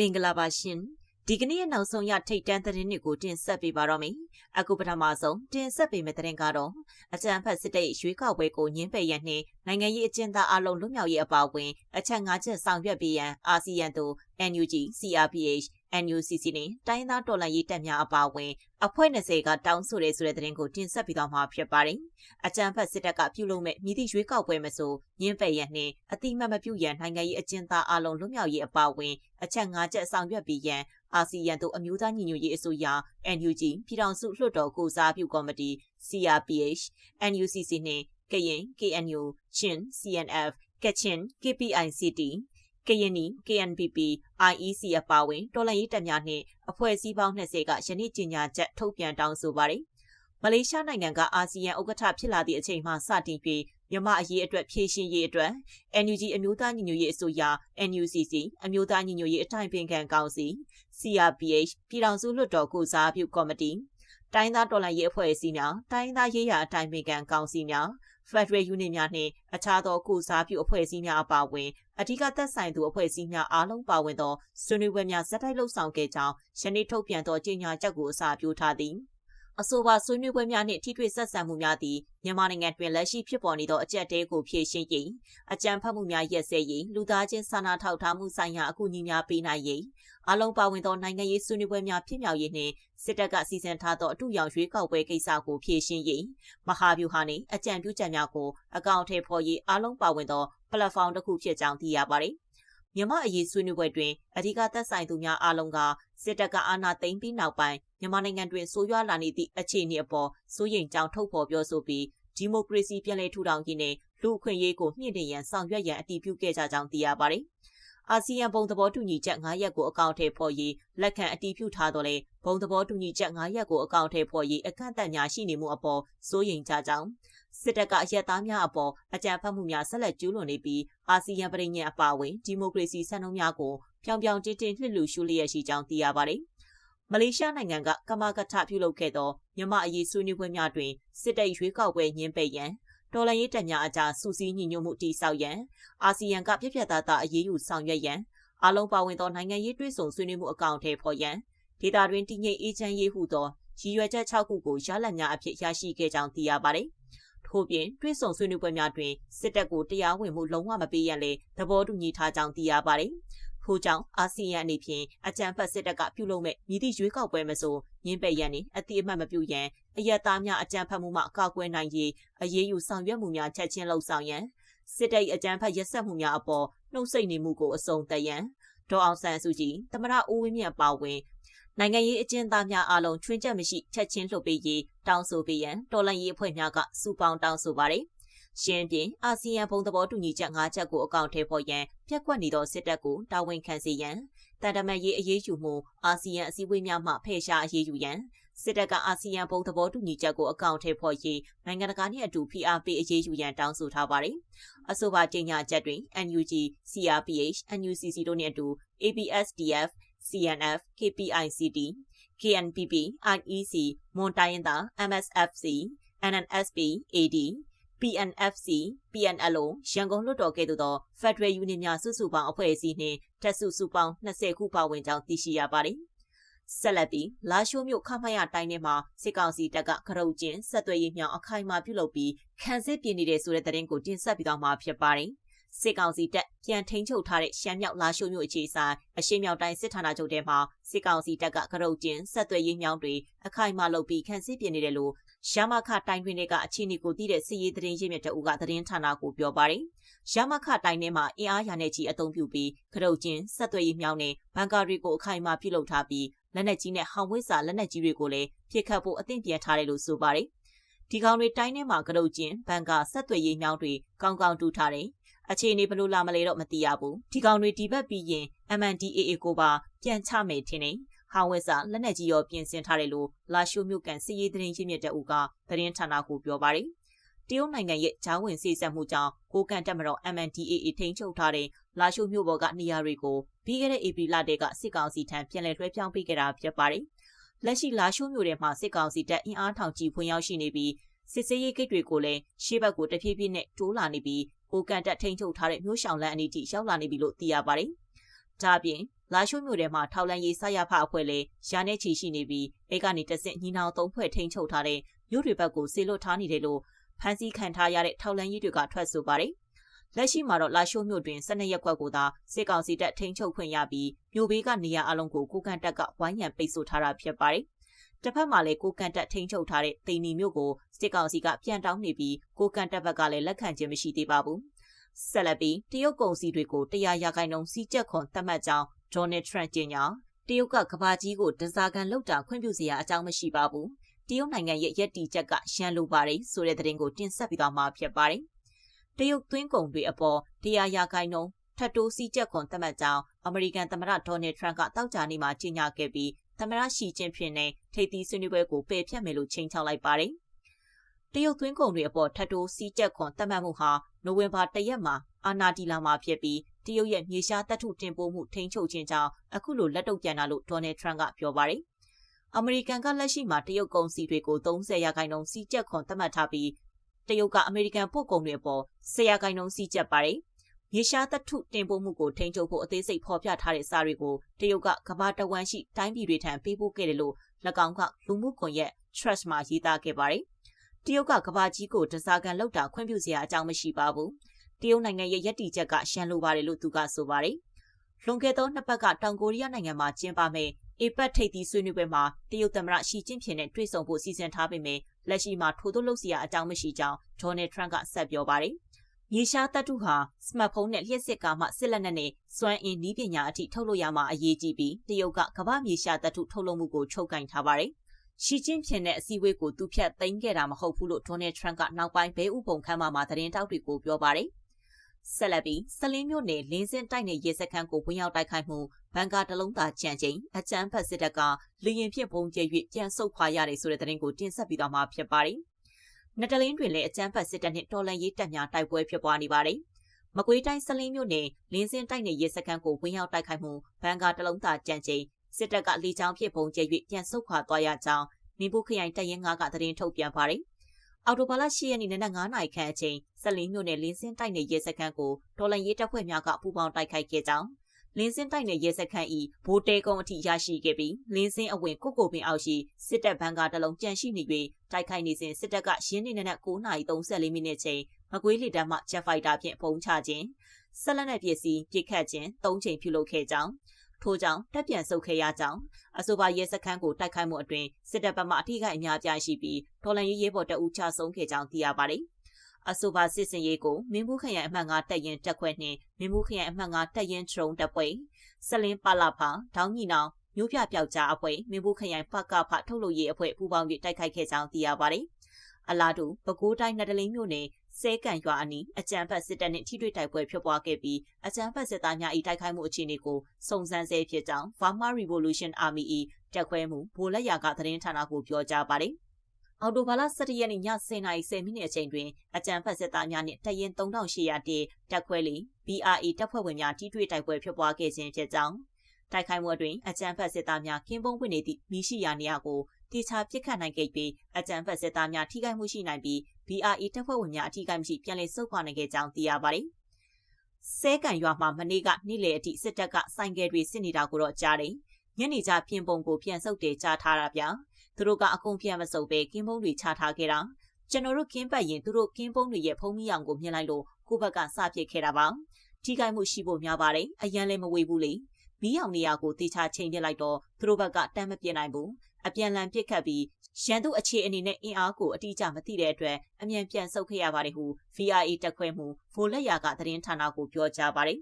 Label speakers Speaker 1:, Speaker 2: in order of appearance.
Speaker 1: မင်္ဂလာပါရှင်ဒီကနေ့ရဲ့နောက်ဆုံးရထိတ်တန်းသတင်းတွေကိုတင်ဆက်ပေးပါတော့မယ်အခုပထမဆုံးတင်ဆက်ပေးမယ့်သတင်းကတော့အကြံဖတ်စစ်တပ်ရွေးကောက်ပွဲကိုညှင်းပယ်ရန်နှင့်နိုင်ငံရေးအကျဉ်းသားအလုံးလွတ်မြောက်ရေးအပါအဝင်အချက်၅ချက်ဆောင်ရွက်ပေးရန်အာဆီယံသို့ NUG CRPH NUCC နဲ့တိုင်းသားတော်လှန်ရေးတပ်များအပါအဝင်အဖွဲ့20ကတောင်းဆိုရဲဆိုတဲ့သတင်းကိုတင်ဆက်ပြီးတော့မှာဖြစ်ပါတယ်။အကြံဖတ်စစ်တပ်ကပြုလုပ်မဲ့မြည်သည့်ရွေးကောက်ပွဲမဆိုညင်းပယ်ရန်နှင့်အတိမတ်မပြုရန်နိုင်ငံရေးအကျဉ်းသားအလုံးလွတ်မြောက်ရေးအပါအဝင်အချက်၅ချက်ဆောင်ရွက်ပြီးရန်အာဆီယံတို့အမျိုးသားညီညွတ်ရေးအစိုးရ NUG ပြည်ထောင်စုလွှတ်တော်ကိုစားပြုကော်မတီ CRPH NUCC နှင့်ကရင် KNU ချင်း CNF ကချင် KPICT ကရင်နီ KNPP IEC အပါအဝင်တော်လှန်ရေးတပ်များနှင့်အဖွဲ့အစည်းပေါင်း20ကယနေ့ကြေညာချက်ထုတ်ပြန်တောင်းဆိုပါတယ်။မလေးရှားနိုင်ငံကအာဆီယံဥက္ကဋ္ဌဖြစ်လာသည့်အချိန်မှစတင်ပြီးမြန်မာအရေးအတွက်ဖြည့်ရှင်ရေးအတွက် NUG အမျိုးသားညီညွတ်ရေးအစိုးရ NUCC အမျိုးသားညီညွတ်ရေးအထိုင်ပင်ခံကောင်စီ CRPH ပြည်ထောင်စုလွှတ်တော်ကိုစားပြုကော်မတီတိုင်းသားတော်လှန်ရေးအဖွဲ့အစည်းများတိုင်းသားရေးရာအထိုင်ပင်ခံကောင်စီများ Federal Unit များနှင့်အခြားသောကုစားပြုအဖွဲ့အစည်းများအပါအဝင်အဓိကသက်ဆိုင်သူအဖွဲ့အစည်းများအားလုံးပါဝင်သောဆွေးနွေးပွဲများဇက်တိုက်လှုပ်ဆောင်ခဲ့ကြောင်းယနေ့ထုတ်ပြန်သောကြေညာချက်ကိုအစာပြုထားသည် အဆိုပါဆွေးနွေးပွဲများနှင့်ထိတွေ့ဆက်ဆံမှုများသည်မြန်မာနိုင်ငံတွင်လက်ရှိဖြစ်ပေါ်နေသောအကြက်တဲကိုဖြည့်ရှင်းရေးအကြံဖတ်မှုများရက်စဲရေးလူသားချင်းစာနာထောက်ထားမှုဆိုင်ရာအကူအညီများပေးနိုင်ရေးအလုံးပါဝင်သောနိုင်ငံရေးဆွေးနွေးပွဲများဖြစ်မြောက်ရေးနှင့်စစ်တပ်ကစီစဉ်ထားသောအထူးရောင်ရွေးကောက်ပွဲကိစ္စကိုဖြည့်ရှင်းရေးမဟာဗျူဟာနှင့်အကြံပြုချက်များကိုအကောင့်ထဲပေါ်ရေးအလုံးပါဝင်သော platform တစ်ခုဖြစ်ကြောင်းသိရပါတယ်။ မြမအရေးဆွေးနွေးပွဲတွင်အဓိကသက်ဆိုင်သူများအားလုံးကစစ်တပ်ကအာဏာသိမ်းပြီးနောက်ပိုင်းမြန်မာနိုင်ငံတွင်ဆိုးရွားလာနေသည့်အခြေအနေအပေါ်စိုးရိမ်ကြောင်းထုတ်ဖော်ပြောဆိုပြီးဒီမိုကရေစီပြန်လည်ထူထောင်ရေးနဲ့လူအခွင့်အရေးကိုမြင့်တင်ရန်ဆောင်ရွက်ရန်အတည်ပြုခဲ့ကြကြောင်းသိရပါတယ်။အာဆီယံဘုံသဘောတူညီချက်9ရက်ကိုအကောင့်ထဲပေါ်ရေးလက်ခံအတည်ပြုထားတော့လေဘုံသဘောတူညီချက်9ရက်ကိုအကောင့်ထဲပေါ်ရေးအခန့်အသတ်များရှိနေမှုအပေါ်စိုးရိမ်ကြကြောင်း စစ်တပ်ကအရက်သားများအပေါ်အကြမ်းဖက်မှုများဆက်လက်ကျူးလွန်နေပြီးအာဆီယံပြည်ညံအပါအဝင်ဒီမိုကရေစီစံနှုန်းများကိုပြောင်ပြောင်တင်းတင်းလှစ်လူရှုလျက်ရှိကြောင်းသိရပါတယ်။မလေးရှားနိုင်ငံကကမကထပြုလုပ်ခဲ့သောမြမအရေးဆွေးနွေးပွဲများတွင်စစ်တပ်ရွေးကောက်ပွဲညှင်းပယ်ရန်တော်လှန်ရေးတပ်များအကြားစူးစီးညီညွတ်မှုတည်ဆောက်ရန်အာဆီယံကပြည့်ပြတ်သားသားအရေးယူဆောင်ရွက်ရန်အလုံးပါဝင်သောနိုင်ငံရေးတွဲဆုံဆွေးနွေးမှုအကောင့်ထဲပေါ်ရန်ဒေတာတွင်တည်ငြိမ်အေးချမ်းရေးဟုသောရည်ရွယ်ချက်6ခုကိုရလဒ်များအဖြစ်ရရှိခဲ့ကြောင်းသိရပါတယ်။ ထို့ပြင်တွဲဆုံဆွေးနွေးပွဲများတွင်စစ်တပ်ကိုတရားဝင်မှုလုံးဝမပေးရန်လည်းသဘောတူညီထားကြောင်းသိရပါတယ်။ထို့ကြောင့်အာဆီယံအနေဖြင့်အကြံဖတ်စစ်တပ်ကပြုလုပ်မဲ့မြည်သည့်ရွေးကောက်ပွဲမဆိုညင်းပယ်ရန်နှင့်အတိအမှတ်မပြုရန်အယက်သားများအကြံဖတ်မှုမှအကောက်ကွယ်နိုင်ရေးအရေးယူဆောင်ရွက်မှုများချက်ချင်းလှုပ်ဆောင်ရန်စစ်တပ်အကြံဖတ်ရက်စက်မှုများအပေါ်နှုတ်ဆက်နေမှုကိုအစုံတရန်ဒေါ်အောင်ဆန်းစုကြည်သမရဦးဝင်းမြတ်ပါဝင် နိုင်ငံရေးအကျဉ်းသားများအားလုံးချွင်းချက်မရှိချက်ချင်းလှုပ်ပေးရေးတောင်းဆိုပေးရန်တော်လှန်ရေးအဖွဲ့များကစုပေါင်းတောင်းဆိုပါတယ်။ရှင်းပြအာဆီယံဘုံသဘောတူညီချက်၅ချက်ကိုအကောင့်ထဲပေါ်ရန်ပြက်ကွက်နေသောစစ်တပ်ကိုတာဝန်ခံစေရန်တန်တမတ်ရေးအရေးယူမှုအာဆီယံအစည်းအဝေးများမှဖယ်ရှားအရေးယူရန်စစ်တပ်ကအာဆီယံဘုံသဘောတူညီချက်ကိုအကောင့်ထဲပေါ်ရေးနိုင်ငံတကာနှင့်အတူဖိအားပေးအရေးယူရန်တောင်းဆိုထားပါတယ်။အဆိုပါကြေညာချက်တွင် NUG, CRPH, NUCC တို့နှင့်အတူ ABSDF, CNF, KPICT, KNPP, IEC, မွန်တိုင်းရင်းသား MSFC, NNSP, AD PNFC, PNLO ရန်ကုန်လွှတ်တော်ကဲ့သို့သော Federal Union များစုစုပေါင်းအဖွဲ့အစည်းနှင့်တက်စုစုပေါင်း20ခုပါဝင်ကြောင်းသိရှိရပါတယ်။ဆက်လက်ပြီးလာရှိုးမြို့ခမရတိုင်းထဲမှာစစ်ကောင်စီတပ်ကကရုတ်ကျင်းဆက်သွယ်ရေးမြောင်အခိုင်အမာပြုလုပ်ပြီးခံစစ်ပြင်နေတဲ့ဆိုတဲ့သတင်းကိုတင်ဆက်ပြီးတော့မှာဖြစ်ပါတယ်။ စစ်ကောင်စီတပ်ပြန်ထိန်းချုပ်ထားတဲ့ရှမ်းမြောက်လာရှိုးမြို့အခြေဆိုင်အရှေ့မြောက်တိုင်းစစ်ဌာနချုပ်ထဲမှာစစ်ကောင်စီတပ်ကကရုတ်ကျင်းဆက်သွယ်ရေးမြောင်တွေအခိုင်အမာလုပ်ပြီးခံစစ်ပြင်နေတယ်လို့ရမခတိုင်းတွင်တွေကအခြေအနေကိုသိတဲ့စစ်ရေးသတင်းရင်းမြစ်တအုပ်ကသတင်းဌာနကိုပြောပါတယ်။ရမခတိုင်းထဲမှာအင်အားရာနဲ့ကြီးအုံပြုပြီးကရုတ်ကျင်းဆက်သွယ်ရေးမြောင်နဲ့ဘန်ကာတွေကိုအခိုင်အမာပြုလုပ်ထားပြီးလက်နက်ကြီးနဲ့ဟောင်ဝစ်စာလက်နက်ကြီးတွေကိုလည်းပြစ်ခတ်ဖို့အသင့်ပြန်ထားတယ်လို့ဆိုပါတယ်။ဒီကောင်တွေတိုင်းထဲမှာကလုတ်ကျင်းဘန်ကာဆက်သွယ်ရေးမြောင်းတွေကောင်းကောင်းတူထားတယ်။ အခြေအနေဘလို့လာမလဲတော့မသိရဘူး။ဒီကောင်တွေဒီဘက်ပြီးရင် MNDAA ကိုပါပြန်ချမယ်ထင်တယ်။ဟောင်ဝစ်စာလက်နက်ကြီးရောပြင်ဆင်ထားတယ်လို့လာရှိုမြို့ကန်စီရေးသတင်းရင်းမြစ်တဲ့ဦးကသတင်းဌာနကိုပြောပါတယ်။တရုတ်နိုင်ငံရဲ့ဂျားဝင်စီဆက်မှုကြောင့်ကိုကန်တက်မတော် MNDAA ထိန်းချုပ်ထားတဲ့လာရှိုမြို့ပေါ်ကနေရာတွေကိုပြီးခဲ့တဲ့ဧပြီလတည်းကစစ်ကောင်စီထံပြန်လည်လွှဲပြောင်းပေးခဲ့တာဖြစ်ပါတယ်။လက်ရှိလာရှိုမြို့ထဲမှာစစ်ကောင်စီတပ်အင်အားထောင်ကြီးဖွံ့ရောက်ရှိနေပြီးစစ်စေးရေးဂိတ်တွေကိုလည်းရှေ့ဘက်ကိုတဖြည်းဖြည်းနဲ့တိုးလာနေပြီး ကိုကန်တက်ထိန်းချုပ်ထားတဲ့မြို့ရှောင်လန်းအနီးထိရောက်လာနေပြီလို့သိရပါတယ်။ဒါ့အပြင်လာရှိုးမြို့ထဲမှာထောက်လန်ရေးဆရဖအဖွဲ့လည်းရာနဲ့ချီရှိနေပြီးအဲကနေတဆင့်ညီနောင်သုံးဖွဲ့ထိန်းချုပ်ထားတဲ့မြို့တွေဘက်ကိုဆေလွတ်ထားနေတယ်လို့ဖမ်းဆီးခံထားရတဲ့ထောက်လန်ရေးတွေကထွက်ဆိုပါတယ်။လက်ရှိမှာတော့လာရှိုးမြို့တွင်12ရက်ကွက်ကိုသာစစ်ကောင်စီတပ်ထိန်းချုပ်ခွင့်ရပြီးမြို့ဘေးကနေရာအလုံးကိုကိုကန်တက်ကဝိုင်းရံပိတ်ဆို့ထားတာဖြစ်ပါတယ်။ တစ်ဖက်မှာလည်းကိုကန်တက်ထိန်းချုပ်ထားတဲ့တိန်နီမြို့ကိုစစ်ကောင်စီကပြန်တောင်းနေပြီးကိုကန်တက်ဘက်ကလည်းလက်ခံခြင်းမရှိသေးပါဘူး။ဆက်လက်ပြီးတရုတ်ကုန်စည်တွေကိုတရားရဂိုင်နှုန်းစီးကျက်ခွန်သတ်မှတ်ကြောင်းဒေါ်နယ်ထရန့်ကျင်းညာတရုတ်ကကဘာကြီးကိုဒဇာကန်လောက်တာခွင့်ပြုစရာအကြောင်းမရှိပါဘူး။တရုတ်နိုင်ငံရဲ့ရက်တီချက်ကရှမ်းလိုပါတယ်ဆိုတဲ့သတင်းကိုတင်ဆက်ပြီးတော့မှာဖြစ်ပါတယ်။တရုတ်သွင်းကုန်တွေအပေါ်တရားရဂိုင်နှုန်းထပ်တိုးစီးကျက်ခွန်သတ်မှတ်ကြောင်းအမေရိကန်သမ္မတဒေါ်နယ်ထရန့်ကတောက်ကြနေမှာကြေညာခဲ့ပြီး သမ္မတရှီကျင်းဖျင်နဲ့ထိပ်သီးဆွေးနွေးပွဲကိုပယ်ဖျက်မယ်လို့ချိန်ချောက်လိုက်ပါတယ်။တရုတ်သွင်းကုန်တွေအပေါ်ထပ်တိုးစီးကျက်ခွန်သတ်မှတ်မှုဟာနိုဝင်ဘာ၁ရက်မှာအာနာတီလာမှာဖြစ်ပြီးတရုတ်ရဲ့မြေရှားတပ်ထုတင်ပို့မှုထိန်းချုပ်ခြင်းကြောင့်အခုလိုလက်တုပ်ပြန်တာလို့ဒေါ်နယ်ထရန့်ကပြောပါတယ်။အမေရိကန်ကလက်ရှိမှာတရုတ်ကုန်စည်တွေကို30ရာခိုင်နှုန်းစီးကျက်ခွန်သတ်မှတ်ထားပြီးတရုတ်ကအမေရိကန်ပို့ကုန်တွေအပေါ်10ရာခိုင်နှုန်းစီးကျက်ပါတယ်။ မြေရှားတပ်ထုတင်ပို့မှုကိုထိန်းချုပ်ဖို့အသေးစိတ်ဖော်ပြထားတဲ့စာတွေကိုတရုတ်ကကမ္ဘာတဝန်းရှိတိုင်းပြည်တွေထံပေးပို့ခဲ့တယ်လို့၎င်းကလူမှုကွန်ရက် Trust မှာရေးသားခဲ့ပါတယ်။တရုတ်ကကဘာကြီးကိုတစားကန်လောက်တာခွင့်ပြုစရာအကြောင်းမရှိပါဘူးတရုတ်နိုင်ငံရဲ့ယက်တီချက်ကရှမ်းလိုပါတယ်လို့သူကဆိုပါတယ်။လွန်ခဲ့သောနှစ်ပတ်ကတောင်ကိုရီးယားနိုင်ငံမှာကျင်းပမဲ့အေပတ်ထိပ်သီးဆွေးနွေးပွဲမှာတရုတ်သမ္မတရှီကျင်းဖျင်နဲ့တွေ့ဆုံဖို့စီစဉ်ထားပေမဲ့လက်ရှိမှာထိုးသွလုပ်စရာအကြောင်းမရှိကြောင်းဒေါ်နယ်ထရန့်ကဆက်ပြောပါတယ်။ မြေရှားတပ်ထုဟာစမတ်ဖုန်းနဲ့လျှက်စစ်ကားမှစစ်လက်နက်နဲ့စွမ်းအင်နည်းပညာအထိထုတ်လို့ရမှာအရေးကြီးပြီးတရုတ်ကကမ္ဘာမြေရှားတပ်ထုထုတ်လုပ်မှုကိုချုပ်ကင်ထားပါတယ်။ရှီကျင်းဖျင်တဲ့အစည်းအဝေးကိုသူဖြတ်သိမ်းခဲ့တာမဟုတ်ဘူးလို့ဒေါ်နယ်ထရန့်ကနောက်ပိုင်းဘဲဥပုံခန်းမှာသတင်းတောက်တွေကိုပြောပါတယ်။ဆက်လက်ပြီးစလင်းမြို့နယ်လင်းစင်တိုက်နယ်ရဲစခန်းကိုဝင်ရောက်တိုက်ခိုက်မှုဘန်ကာတလုံးသာကြံချိန်အကြမ်းဖက်စစ်တပ်ကလူရင်ဖြင့်ပုံကျဲ၍ပြန်ဆုတ်ခွာရတယ်ဆိုတဲ့သတင်းကိုတင်ဆက်ပြီးတော့မှဖြစ်ပါတယ်။ နတလင်းတွင်လည်းအကြမ်းဖက်စစ်တပ်နှင့်တော်လှန်ရေးတပ်များတိုက်ပွဲဖြစ်ပွားနေပါတယ်။မကွေးတိုင်းစလင်းမြို့နယ်လင်းစင်တိုက်နယ်ရဲစခန်းကိုဝင်ရောက်တိုက်ခိုက်မှုဘန်ကာတလုံးသာကြံချိန်စစ်တပ်ကလေကြောင်းဖြင့်ပုံကျဲ၍ပြန်ဆုတ်ခွာသွားရကြောင်းနေဘူးခရိုင်တပ်ရင်း9ကသတင်းထုတ်ပြန်ပါတယ်။အော်တိုဘာလ10ရက်နေ့နနက်9နာရီခန့်အချိန်ဆက်လင်းမြို့နယ်လင်းစင်းတိုက်နယ်ရဲစခန်းကိုဒေါ်လန်ရေးတပ်ဖွဲ့များကပူးပေါင်းတိုက်ခိုက်ခဲ့ကြောင်း လင်းစင်းတိုက်နယ်ရဲစခန်းဤဘိုးတဲကုန်းအထိရရှိခဲ့ပြီးလင်းစင်းအဝင်ကုတ်ကိုပင်အောက်ရှိစစ်တပ်ဘန်ကာတလုံးကြန့်ရှိနေ၍တိုက်ခိုက်နေစဉ်စစ်တပ်ကရင်းနေနက်9:34မိနစ်ချိန်မကွေးလီတန်းမှဂျက်ဖိုက်တာဖြင့်ပုံချခြင်းဆက်လက်နဲ့ပစ္စည်းပြစ်ခတ်ခြင်း၃ချိန်ပြုလုပ်ခဲ့ကြောင်းထို့ကြောင့်တပ်ပြန်ဆုတ်ခဲ့ရကြောင်းအဆိုပါရဲစခန်းကိုတိုက်ခိုက်မှုအတွင်စစ်တပ်ဘက်မှအထိခိုက်အများပြားရှိပြီးဒေါ်လာရေးရဲဘော်တအူးချဆုံးခဲ့ကြောင်းသိရပါတယ်။ အဆိုပါစစ်စင်ရေးကိုမင်းဘူးခရိုင်အမှတ်9တပ်ရင်တပ်ခွဲနှင့်မင်းဘူးခရိုင်အမှတ်9တပ်ရင်ထရုံတပ်ဖွဲ့ဆလင်းပါလာဖာဒေါင်းညီနောင်မျိုးပြပျောက်ကြားအဖွဲ့မင်းဘူးခရိုင်ပကဖထုတ်လို့ရေးအဖွဲ့ပူးပေါင်း၍တိုက်ခိုက်ခဲ့ကြောင်းသိရပါတယ်။အလားတူပဲခူးတိုင်းနဒလိန်မြို့နယ်စဲကန်ရွာအနီးအကြံဖတ်စစ်တပ်နှင့်ထိတွေ့တိုက်ပွဲဖြစ်ပွားခဲ့ပြီးအကြံဖတ်စစ်သားများ၏တိုက်ခိုက်မှုအခြေအနေကိုစုံစမ်းဆဲဖြစ်ကြောင်း Burma Revolution Army ၏တက်ခွဲမှုဗိုလ်လက်ရာကသတင်းဌာနကိုပြောကြားပါတယ်။ အော်တိုဘာလ17ရက်နေ့ည10:30မိနစ်အချိန်တွင်အကြံဖတ်စစ်သားများနှင့်တရင်3800တေတက်ခွဲလီ BRA တပ်ဖွဲ့ဝင်များထိတွေ့တိုက်ပွဲဖြစ်ပွားခဲ့ခြင်းဖြစ်ကြောင်းတိုက်ခိုက်မှုအတွင်အကြံဖတ်စစ်သားများကင်းပုံးဝင်နေသည့်မိရှိရာနေရာကိုတေချာပြစ်ခတ်နိုင်ခဲ့ပြီးအကြံဖက်စစ်သားများထိခိုက်မှုရှိနိုင်ပြီး BRE တပ်ဖွဲ့ဝင်များအထိခိုက်မရှိပြန်လည်ဆုတ်ခွာနိုင်ခဲ့ကြောင်းသိရပါတယ်။စဲကန်ရွာမှာမနေ့ကနေ့လယ်အထိစစ်တပ်ကဆိုင်ကယ်တွေစစ်နေတာကိုတော့ကြားတယ်။ညနေကျပြင်ပုံကိုပြန်ဆုတ်တယ်ကြားထားတာဗျာ။ သူတို့ကအကုန်ပြန်မဆုတ်ပဲကင်းပုံးတွေချထားခဲ့တာ။ကျွန်တော်တို့ကင်းပတ်ရင်သူတို့ကင်းပုံးတွေရဲ့ဖုံးမိအောင်ကိုမြင်လိုက်လို့ကိုဘက်ကစပစ်ခဲ့တာပါ။ထိခိုက်မှုရှိဖို့များပါတယ်။အရန်လည်းမဝေဘူးလေ။မီးအောင်နေရာကိုတေချာချိန်ပြလိုက်တော့သူတို့ဘက်ကတမ်းမပြစ်နိုင်ဘူးအပြန်လန်ပစ်ခတ်ပြီးရန်သူအခြေအနေနဲ့အင်အားကိုအတိအကျမသိတဲ့အတွက်အမြန်ပြန်ဆုတ်ခဲ့ရပါတယ်ဟု VRA တက်ခွဲမှုဖိုလက်ယာကသတင်းဌာနကိုပြောကြားပါတယ်